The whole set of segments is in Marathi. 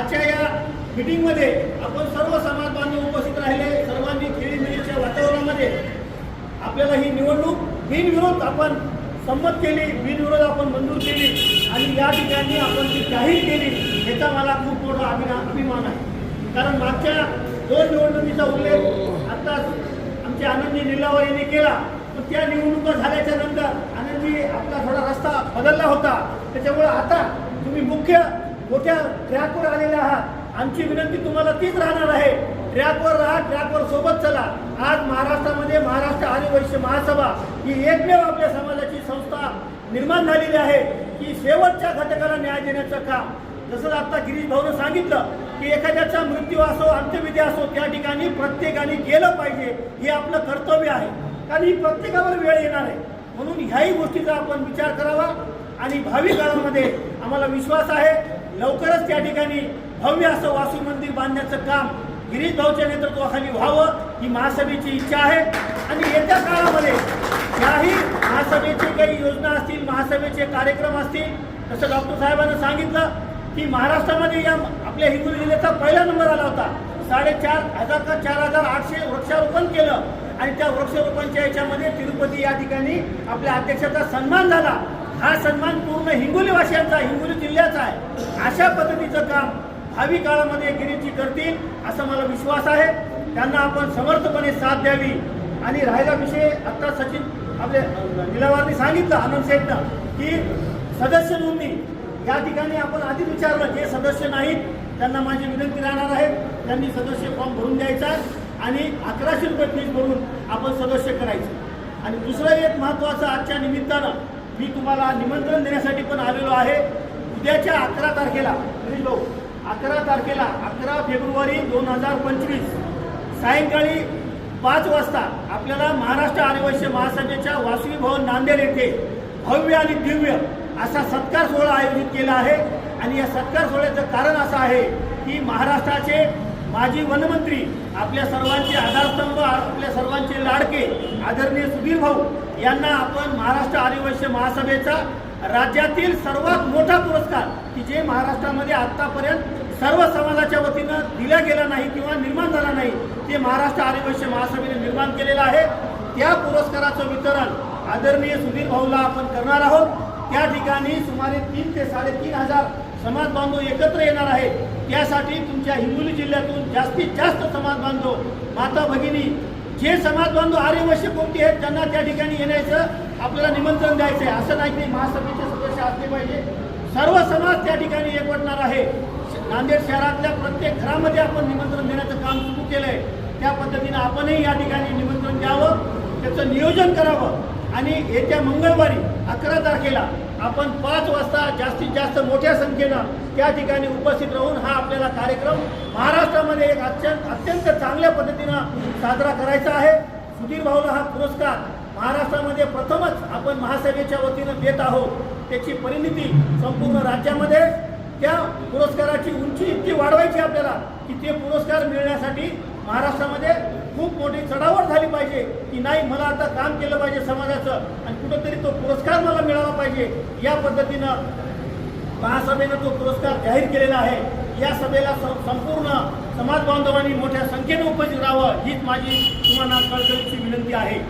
आजच्या या मिटिंगमध्ये आपण सर्व समाज बांधव उपस्थित राहिले. सर्वांनी खेळीमेळीच्या वातावरणामध्ये आपल्याला ही निवडणूक बिनविरोध आपण संमत केली बिनविरोध आपण मंजूर केली. आणि या ठिकाणी आपण ती जाहीर केली याचा मला खूप मोठा अभिना अभिमान आहे. कारण मागच्या दोन निवडणुकीचा उल्लेख आत्ताच आमचे आनंदी निलावर यांनी केला. पण त्या निवडणुका झाल्याच्यानंतर आनंदी आपला थोडा रस्ता बदलला होता. त्याच्यामुळे आता तुम्ही मुख्य मोठ्या ट्रॅकवर आलेला आहात आमची विनंती तुम्हाला तीच राहणार आहे. ट्रॅकवर राहा ट्रॅकवर सोबत चला. आज महाराष्ट्रामध्ये महाराष्ट्र आदिवासी महासभा ही एकमेव आपल्या समाजाची संस्था निर्माण झालेली आहे. की शेवटच्या घटकाला न्याय देण्याचं काम. जसं आता गिरीश भाऊनं सांगितलं की एखाद्याचा मृत्यू असो अंत्यविधी असो त्या ठिकाणी प्रत्येकाने गेलं पाहिजे हे आपलं कर्तव्य आहे. कारण ही प्रत्येकावर वेळ येणार आहे. म्हणून ह्याही गोष्टीचा आपण विचार करावा. आणि भावी काळामध्ये आम्हाला विश्वास आहे. लवकरच त्या ठिकाणी भव्य असं वासू मंदिर बांधण्याचं काम गिरीश भाऊच्या नेतृत्वाखाली व्हावं ही महासभेची इच्छा आहे. आणि येत्या काळामध्ये ज्याही महासभेचे काही योजना असतील महासभेचे कार्यक्रम असतील तसं डॉक्टर साहेबांनी सांगितलं की महाराष्ट्रामध्ये या आपल्या हिंगोली जिल्ह्याचा पहिला नंबर आला होता. साडेचार हजार का चार हजार आठशे वृक्षारोपण केलं. आणि त्या वृक्षारोपणच्या याच्यामध्ये तिरुपती या ठिकाणी आपल्या अध्यक्षाचा सन्मान झाला. हा सन्मान पूर्ण हिंगोली वासियांचा हिंगोली जिल्ह्याचा आहे. अशा पद्धतीचं काम भावी काळामध्ये गिरीजी करतील असा मला विश्वास आहे. त्यांना आपण समर्थपणे साथ द्यावी. आणि राहिला विषय आता सचिन आपले निलावारने सांगितलं आनंद सेठनं की सदस्य नोंदणी या ठिकाणी आपण आधीच विचारलं जे सदस्य नाहीत त्यांना माझी विनंती राहणार आहे. त्यांनी सदस्य फॉर्म भरून द्यायचा आणि अकराशे रुपये फीस भरून आपण सदस्य करायचं. आणि दुसरं एक महत्त्वाचं आजच्या निमित्तानं मी तुम्हाला निमंत्रण देण्यासाठी पण आलेलो आहे. उद्याच्या अकरा तारखेला हरीश अकरा तारखेला अकरा फेब्रुवारी दोन हजार पंचवीस सायंकाळी पाच वाजता आपल्याला महाराष्ट्र आदिवासी महासभेच्या वासवी भवन नांदेड येथे भव्य आणि दिव्य असा सत्कार सोहळा आयोजित केला आहे. आणि या सत्कार सोहळ्याचं कारण असं आहे की महाराष्ट्राचे माजी वनमंत्री आपल्या सर्वांचे आधारस्तंभ आपल्या सर्वांचे लाडके आदरणीय सुधीर भाऊ यांना आपण महाराष्ट्र आदिवासी महासभेचा राज्यातील सर्वात मोठा पुरस्कार की जे महाराष्ट्रामध्ये आतापर्यंत सर्व समाजाच्या वतीनं दिला गेला नाही किंवा निर्माण झाला नाही ते महाराष्ट्र आदिवासी महासभेने निर्माण केलेलं आहे. त्या पुरस्काराचं वितरण आदरणीय सुधीर भाऊला आपण करणार आहोत. त्या ठिकाणी सुमारे तीन ते साडेतीन हजार समाज बांधव एकत्र येणार आहे त्यासाठी तुमच्या हिंगोली जिल्ह्यातून जास्तीत जास्त समाज बांधव माता भगिनी जे समाज बांधव आर्यवश्य कोणते आहेत त्यांना त्या ठिकाणी येण्याचं आपल्याला निमंत्रण द्यायचं आहे. असं नाही की महासभेचे सदस्य असले पाहिजे. सर्व समाज त्या ठिकाणी एकवटणार आहे. नांदेड शहरातल्या प्रत्येक घरामध्ये आपण निमंत्रण देण्याचं काम सुरू केलंय. त्या पद्धतीनं आपणही या ठिकाणी निमंत्रण द्यावं. त्याचं नियोजन करावं. आणि येत्या मंगळवारी अकरा तारखेला आपण पाच वाजता जास्तीत जास्त मोठ्या संख्येनं त्या ठिकाणी उपस्थित राहून हा आपल्याला कार्यक्रम महाराष्ट्रामध्ये एक अत्यंत अत्यंत चांगल्या पद्धतीनं साजरा करायचा आहे. सुधीर भाऊला हा पुरस्कार महाराष्ट्रामध्ये प्रथमच आपण महासभेच्या वतीनं देत आहोत. त्याची परिणिती संपूर्ण राज्यामध्ये त्या पुरस्काराची उंची इतकी वाढवायची आपल्याला की ते पुरस्कार मिळण्यासाठी महाराष्ट्रामध्ये खूप मोठी चढावट झाली पाहिजे. की नाही मला आता काम केलं पाहिजे समाजाचं आणि कुठंतरी तो पुरस्कार मला मिळाला पाहिजे. या पद्धतीनं महासभेनं तो पुरस्कार जाहीर केलेला आहे. या सभेला स- संपूर्ण समाज बांधवांनी मोठ्या संख्येने उपस्थित राहावं हीच माझी तुम्हाला कळकळीची विनंती आहे.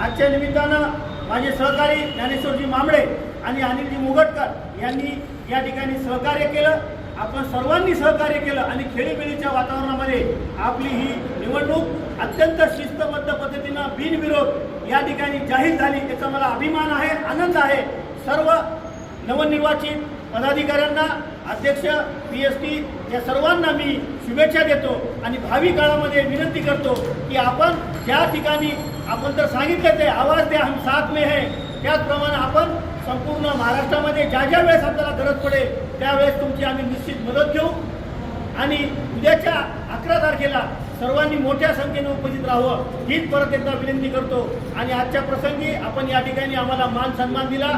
आजच्या निमित्तानं माझे सहकारी ज्ञानेश्वरजी मांबळे आणि अनिलजी मुगटकर यांनी या ठिकाणी सहकार्य केलं. आपण सर्वांनी सहकार्य केलं आणि खेळीमेळीच्या वातावरणामध्ये आपली ही निवड अत्यंत शिस्तबद्ध पद्धतीनं बिनविरोध या ठिकाणी जाहीर झाली. त्याचा मला अभिमान आहे आनंद आहे. सर्व नवनिर्वाचित पदाधिकाऱ्यांना अध्यक्ष पी एस टी या सर्वांना मी शुभेच्छा देतो आणि भावी काळामध्ये विनंती करतो की आपण ज्या ठिकाणी आपण तर सांगितलं ते आवाज द्या हम साथ में है. त्याचप्रमाणे आपण संपूर्ण महाराष्ट्रामध्ये ज्या ज्या वेळेस आपल्याला गरज पडेल त्यावेळेस तुमची आम्ही निश्चित मदत घेऊ. आणि उद्याच्या अकरा तारखेला सर्वांनी मोठ्या संख्येने उपस्थित राहावं. हीच परत एकदा विनंती करतो. आणि आजच्या प्रसंगी आपण या ठिकाणी आम्हाला मान सन्मान दिला.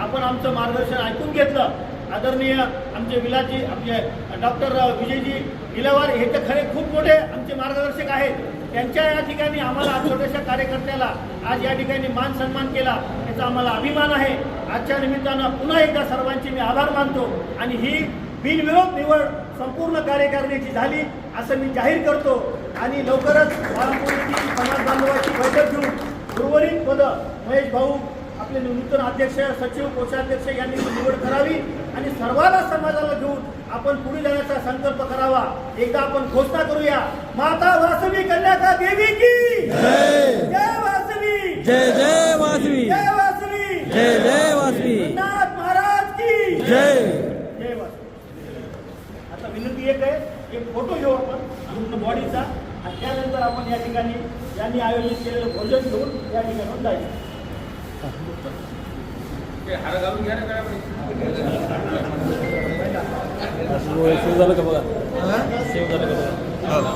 आपण आमचं मार्गदर्शन ऐकून घेतलं. आदरणीय आमचे विलाजी आपले डॉक्टर विजयजी गिलावार हे तर खरे खूप मोठे आमचे मार्गदर्शक आहेत. त्यांच्या या ठिकाणी आम्हाला छोट्याशा कार्यकर्त्याला आज या ठिकाणी मान सन्मान केला. याचा आम्हाला अभिमान आहे. आजच्या निमित्तानं पुन्हा एकदा सर्वांचे मी आभार मानतो. आणि ही बिनविरोध निवड संपूर्ण कार्यकारिणीची झाली असं मी जाहीर करतो. आणि लवकरच बाळापूरची समाज बांधवाची बैठक घेऊन उर्वरित पद महेश भाऊ आपले नूतन अध्यक्ष सचिव कोषाध्यक्ष यांनी निवड करावी आणि सर्वांना समाजाला घेऊन आपण पुढे जाण्याचा संकल्प करावा. एकदा आपण घोषणा करूया. माता वासवी कन्याका देवी की? जय! वासवी! जय जय वासवी! जय वासवी! जय जय वासवी! महाराज की? जय जय वासवी आता विनंती एक आहे एक फोटो घेऊ आपण पूर्ण बॉडीचा आणि त्यानंतर आपण या ठिकाणी यांनी आयोजित केलेलं भोजन घेऊन या ठिकाणाहून जायचं. हार घालून घ्या ना काय शिव झालं का बघा? शिव झालं का बघा?